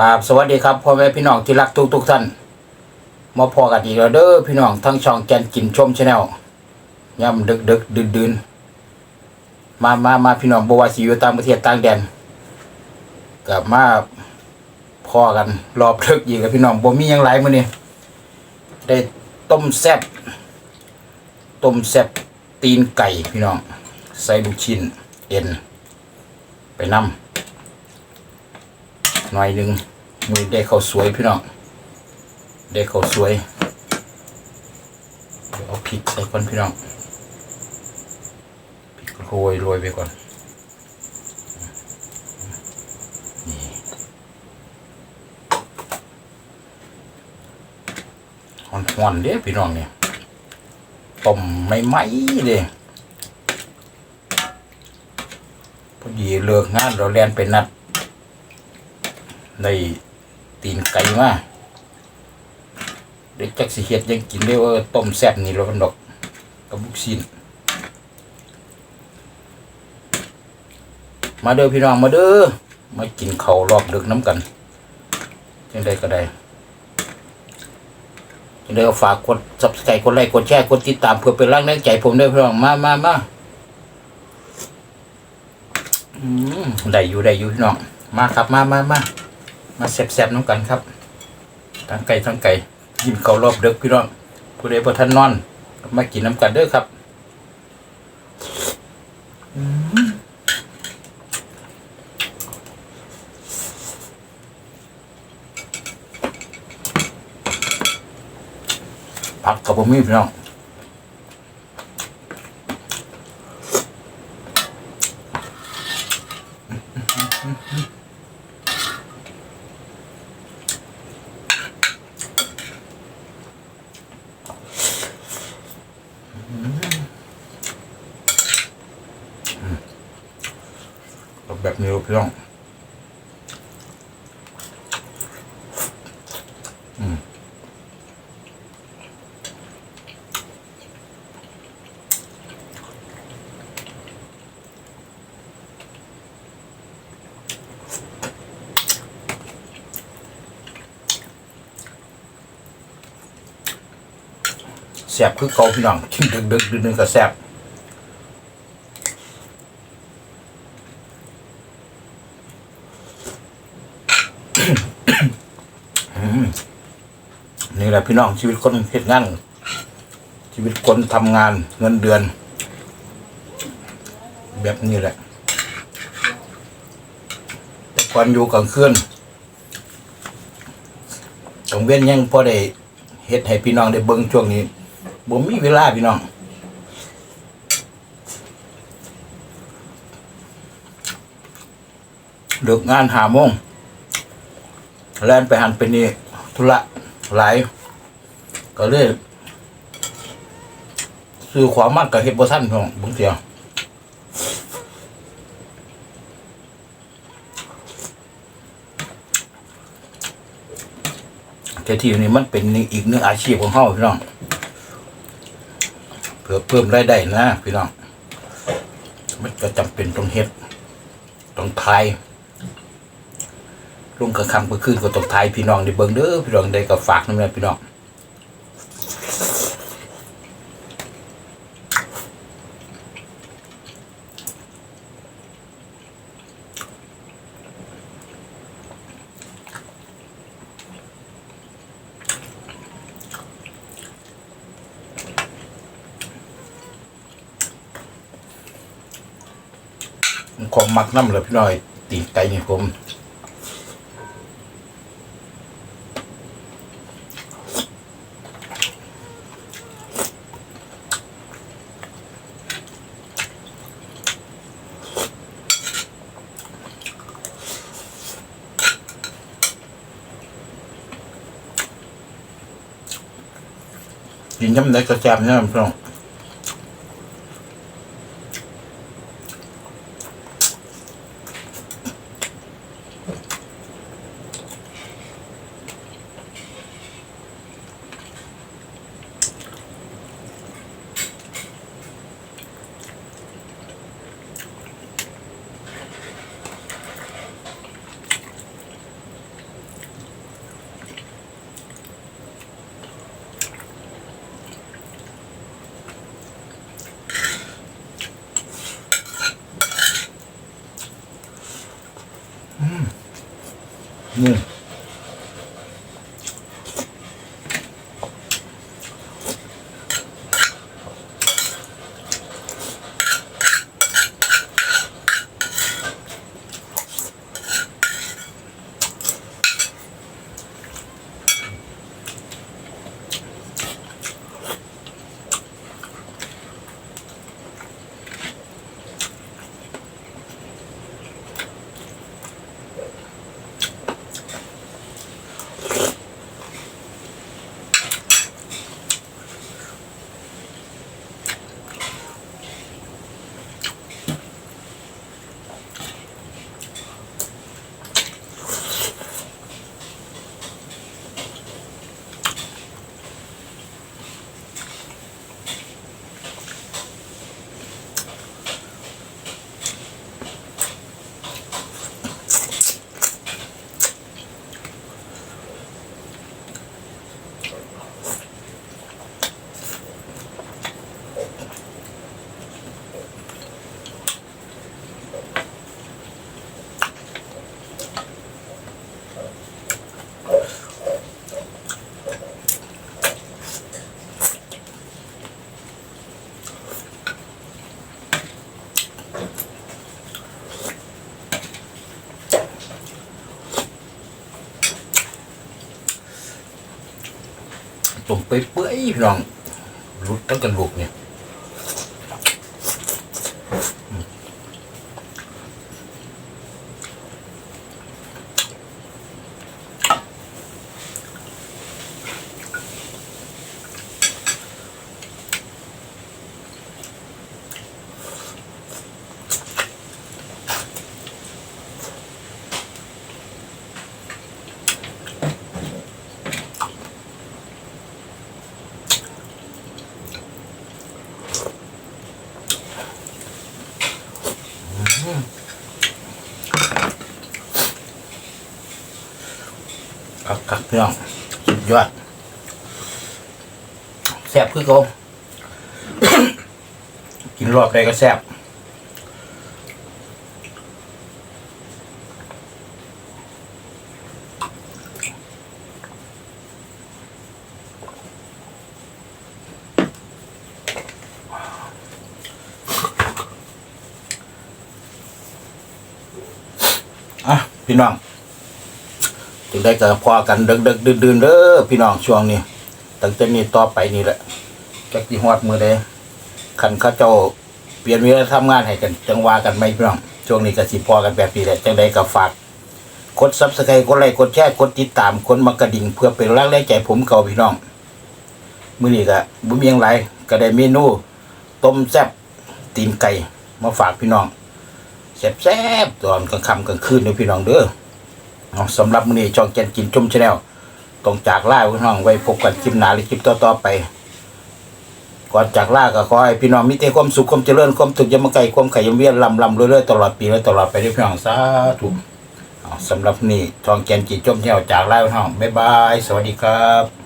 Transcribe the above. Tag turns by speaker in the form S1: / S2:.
S1: ครับสวัสดีครับพ่อแม่พี่น้องที่รักทุกทุกๆท่านมาพอกันอีกแล้วเด้อพี่น้องทั้งช่องแกนกินชมชาแนลย่ำดึกดึกดื่นดื่นมามามาพี่น้องบวสิอยู่ต่างประเทศต่างแดนกลับมาพอกันรอบดึกอีกกับพี่น้องบ่มียังหลายมื้อนี้ได้ต้มแซ่บต้มแซ่บตีนไก่พี่น้องใส่ลูกชิ้นเอ็นไปนำ หน่อยหนึ่งมือได้ข้าวสวยพี่น้องได้ข้าวสวยเดี๋ยวเอาพริกใส่ก่อนพี่น้องพริกโรยโรยไปก่อนนี่หอนๆเด้พี่น้องเนี่ยต้มไม่ไหมเลยพอดีเลิกงานเราเรียนไปนัด ได้ตีนไก่มาได้จักสิเฮ็ดยังกินได้ว่าต้มแซ่บนี่แล้วกันดอกกับบุกซีนมาเด้อพี่น้องมาเด้อมากินเขารอบดึกน้ำกันจังได้ก็ได้จังได้ฝากกด subscribe กดไลค์กดแชร์กดติดตามเพื่อเป็นแรงแรงใจผมด้อพี่น้องมามามาอืมได้อยู่ได้อยู่พี่น้องมาครับมามามา มาแซ่บๆน้ำกันครับทั้งไก่ทั้งไก่กินข้ารอบเดึกพี่น้องผู้ใดบ่ทันนอน มากินน้ำกันเด้อครับอืมผักกับบ่มีพี่น้อง แบบนี้พี่น้องแซ่บคือเกาพี่น้องกินดึกดึกดึกดึกก็แซ่บ หละพี่น้องชีวิตคนเฮ็ดงานชีวิตคนทำงานเงินเดือน แบบนี้แหละแต่ก่อนอยู่กลางคืนตรงเว้นยังพอได้เฮ็ดให้พี่น้องได้เบิ่งช่วงนี้บ่มีเวลาพี่น้องเลิกงานหาโมงแล่นไปหันไปนี่ธุระหลาย ก็เลยซื้อของมมากกับเฮ็ดบ่ทันของบางเทียแต่ที่นี่มันเป็นอีกหนึ่งอาชีพของเฮาพี่น้องเพื่อเพิ่มรายได้นะพี่น้องมันก็จำเป็นต้องเฮ็ดต้องทายลุงกระคำก็ขึ้นก็ตกทายพี่น้องได้เบิ่งเด้อพี่น้องได้ก็ฝากน้ำแม่พี่น้อง ของมักน้ำเลยพี่น้อย ตีนไก่นี่ผมกินยำได้ก็แซ่บเนี่ยพี่น้อง นี่ ต้มเปื่อยๆพี่น้องรุดตั้งกันลูกเนี่ย ครับครับพี่น้องสุดยอดแซ่บคือเขากินรอบใดก็แซ่บอะ พี่น้องจึงได้กับพอกันเดึกดึกดื่นดื่นๆเด้อพี่น้องช่วงนี้ตั้งแต่นี้ต่อไปนี่แหละจักที่ฮอดมือใดคันเขาเจ้าเปลี่ยนเวลาทำงานให้กัน จังว่ากันไหมพี่น้องช่วงนี้ก็สิพอกันแบบนี้แหละจังได้กับฝากกดซับสไครต์กดไลค์กดแชร์กดติดตามกดมากระดิ่งเพื่อเป็นแรงแรงใจผมเก่าพี่น้องมื้อนี้ก็บ่มียังหลายก็ได้เมนูต้มแซ่บตีนไก่มาฝากพี่น้อง แซ่บๆตอนกลางค่ำกลางคืนเด้อพี่น้องเด้อเอาสำหรับมื้อนี้ช่องแกนกินจุ่มชาแนลต้องจากล่าพี่น้องไว้พบกันคลิปหน้าหรือคลิปต่อๆไปก่อนจากล่าก็ขอให้พี่น้องมีแต่ความสุขความเจริญความสุขอยมไกลความไข่ยมเวียนลำลำเรื่อยๆตลอดปีและตลอดไปด้วยพี่น้องสาธุสำหรับมื้อนี้ช่องแกนกินจุ่มชาแนลจากล่าพี่น้องบ๊ายบายสวัสดีครับ